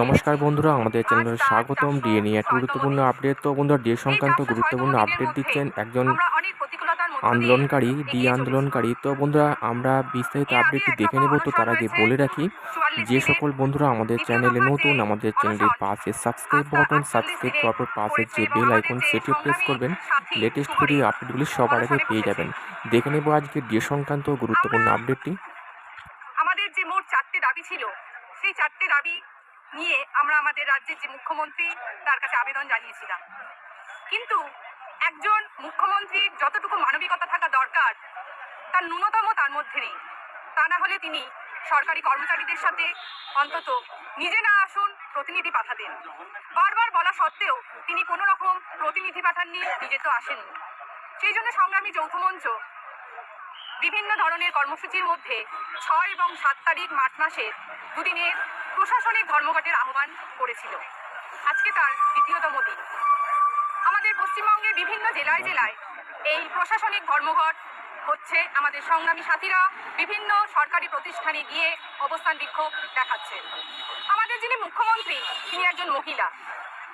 নমস্কার বন্ধুরা, আমাদের চ্যানেলে স্বাগতম। ডিএ নিয়ে একটা গুরুত্বপূর্ণ আপডেট তো বন্ধুরা ডিএ সংক্রান্ত গুরুত্বপূর্ণ আপডেট দিচ্ছেন একজন আন্দোলনকারী ডি আন্দোলনকারী। তো বন্ধুরা, আমরা বিস্তারিত আপডেটটি দেখে নেব। তো তার আগে বলে রাখি, যে সকল বন্ধুরা আমাদের চ্যানেলে নতুন, আমাদের চ্যানেলের পাশে সাবস্ক্রাইব বাটন সাবস্ক্রাইব করার পর পাশে যে বেল আইকন সেটিও প্রেস করবেন। লেটেস্ট ভিডিও আপডেটগুলি সবার আগে পেয়ে যাবেন। দেখে নেব আজকে ডিএ সংক্রান্ত গুরুত্বপূর্ণ আপডেটটি আমাদের যে মোট চারটে দাবি ছিল সেই চারটে দাবি নিয়ে আমরা আমাদের রাজ্যের যে মুখ্যমন্ত্রী, তার কাছে আবেদন জানিয়েছিলাম। কিন্তু একজন মুখ্যমন্ত্রীর যতটুকু মানবিকতা থাকা দরকার, তার ন্যূনতম তার মধ্যে নেই। তা না হলে তিনি সরকারি কর্মচারীদের সাথে অন্তত নিজে না আসুন প্রতিনিধি পাঠাতেন। বারবার বলা সত্ত্বেও তিনি কোনো রকম প্রতিনিধি পাঠাননি, নিজে তো আসেননি। সেই জন্য সংগ্রামী যৌথ মঞ্চ বিভিন্ন ধরনের কর্মসূচির মধ্যে ছয় এবং সাত তারিখ মার্চ মাসের দুদিনের প্রশাসনিক ধর্মঘটের আহ্বান করেছিল। আজকে তার দ্বিতীয়তম দিন। আমাদের পশ্চিমবঙ্গের বিভিন্ন জেলায় জেলায় এই প্রশাসনিক ধর্মঘট হচ্ছে। আমাদের সংগ্রামী সাথীরা বিভিন্ন সরকারি প্রতিষ্ঠানে গিয়ে অবস্থান বিক্ষোভ দেখাচ্ছে। আমাদের যিনি মুখ্যমন্ত্রী, তিনি একজন মহিলা।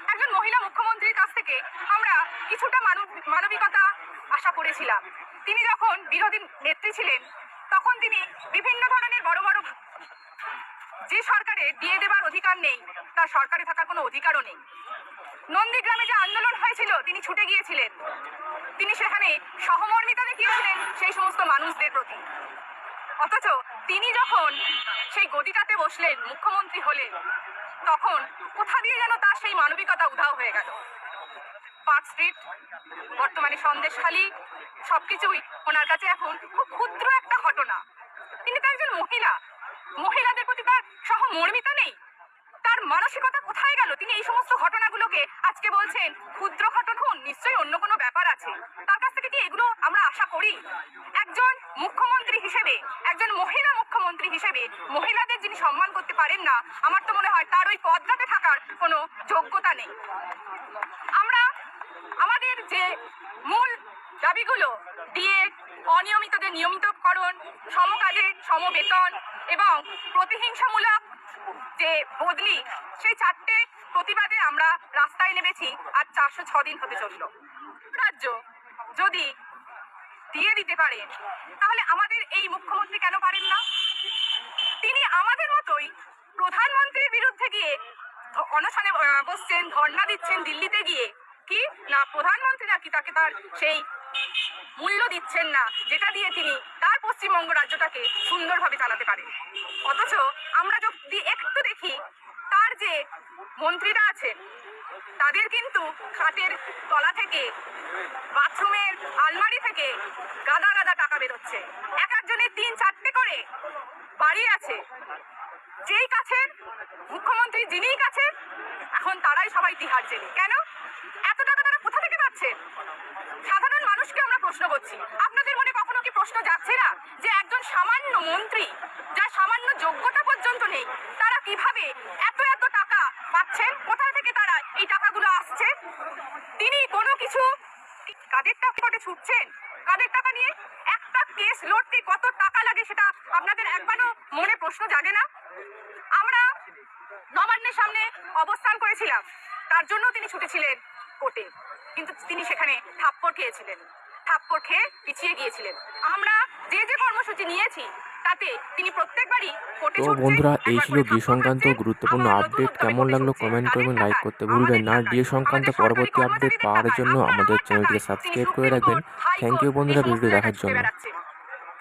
একজন মহিলা মুখ্যমন্ত্রীর কাছ থেকে আমরা কিছুটা মানব- মানবিকতা আশা করেছিলাম। তিনি যখন বিরোধী নেত্রী ছিলেন, তখন তিনি বিভিন্ন ধরনের বড় বড় যে সরকারে দিয়ে দেবার অধিকার নেই, তার সরকারে থাকার কোনো অধিকারও নেই। নন্দীগ্রামে যে আন্দোলন হয়েছিল, তিনি ছুটে গিয়েছিলেন। তিনি সেখানে সহমর্মিতা দেখিয়েছিলেন সেই সমস্ত মানুষদের প্রতি। অথচ তিনি যখন সেই গদিটাতে বসলেন, মুখ্যমন্ত্রী হলেন, তখন কোথা দিয়ে যেন তার সেই মানবিকতা উধাও হয়ে গেল। পার্ক স্ট্রিট, বর্তমানে সন্দেশখালী, সবকিছুই ওনার কাছে এখন খুব ক্ষুদ্র একটা ঘটনা। তিনি তো একজন মহিলা মহিলাদের প্রতি তার সহমর্মিতা নেই। তার মানসিকতা কোথায় গেল? তিনি এই সমস্ত ঘটনাগুলোকে আজকে বলছেন, ক্ষুদ্র ঘটনা নিশ্চয়ই অন্য কোনো ব্যাপার আছে। তার কাছ থেকে কি এগুলো আমরা আশা করি? একজন মুখ্যমন্ত্রী হিসেবে, একজন মহিলা মুখ্যমন্ত্রী হিসেবে মহিলাদের যিনি সম্মান করতে পারেন না, আমার তো মনে হয় তার ওই পদটাতে থাকার কোনো যোগ্যতা নেই। আমরা, আমাদের যে মূল দাবিগুলো, ডিএ অনিয়মিতদের নিয়মিতকরণ সমকাজে সমবেতন এবং প্রতিহিংসামূলক যে বদলি, সেই চারটে প্রতিবাদে আমরা রাস্তায় নেমেছি আর চারশো ছ দিন হতে চলল। রাজ্য যদি দিয়ে দিতে পারেন তাহলে আমাদের এই মুখ্যমন্ত্রী কেন পারেন না? তিনি আমাদের মতোই প্রধানমন্ত্রীর বিরুদ্ধে গিয়ে অনশনে বসছেন, ধর্ণা দিচ্ছেন দিল্লিতে গিয়ে। কি? না, প্রধানমন্ত্রী নাকি তাকে তার সেই মূল্য দিচ্ছেন না, যেটা দিয়ে তিনি তার পশ্চিমবঙ্গ রাজ্যটাকে সুন্দরভাবে চালাতে পারে অথচ আমরা যদি একটু দেখি, তার যে মন্ত্রীরা আছেন, তাদের কিন্তু খাটের তলা থেকে, বাথরুমের আলমারি থেকে গাদা গাদা টাকা বেরোচ্ছে। এক একজনের তিন চারটে করে বাড়ি আছে। যেই কাছের মুখ্যমন্ত্রী যিনিই কাছের এখন তারাই সবাই তিহার জেলে। কেন? এত টাকা তারা কোথা থেকে আমরা প্রশ্ন করছি। আপনাদের মনে কখনো কি প্রশ্ন যাচ্ছে না? যে একজন সামান্য মন্ত্রী, যার সামান্য যোগ্যতা পর্যন্ত নেই, তারা কীভাবে এত এত টাকা পাচ্ছেন? কোথা থেকে তারা এই টাকাগুলো আসছে? তিনি কোনো কিছু কাদের টাকা ছুটছেন? কাদের টাকা নিয়ে একটা কেস লড়তে কত টাকা লাগে সেটা আপনাদের একবারও মনে প্রশ্ন জাগে না? আমরা নবান্নের সামনে অবস্থান করেছিলাম। তার জন্য তিনি ছুটেছিলেন কোর্টে। কিন্তু তিনি সেখানে থাপ্পড় খেয়েছিলেন। থাপ্পড় খেয়ে পিছিয়ে গিয়েছিলেন। আমরা যে যে কর্মসূচি নিয়েছি তাতে তিনি প্রত্যেকবারই তো বন্ধুরা এই ছিল থাপ্পড় সংক্রান্ত গুরুত্বপূর্ণ আপডেট। কেমন লাগল কমেন্ট করবেন লাইক করতে ভুলবেন না। টাকায়, সংক্রান্ত পরবর্তী আপডেট পাওয়ার জন্য আমাদের চ্যানেলটিকে সাবস্ক্রাইব করে রাখবেন। থ্যাংক ইউ বন্ধুরা ভিডিও দেখার জন্য।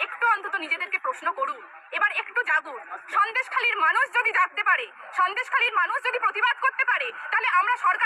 একটু অন্তত নিজেদেরকে প্রশ্ন করুন। এবার একটু জাগুন। সন্দেশখালীর মানুষ যদি জাগতে পারে সন্দেশখালীর মানুষ যদি প্রতিবাদ করতে পারে তাহলে আমরা সরকার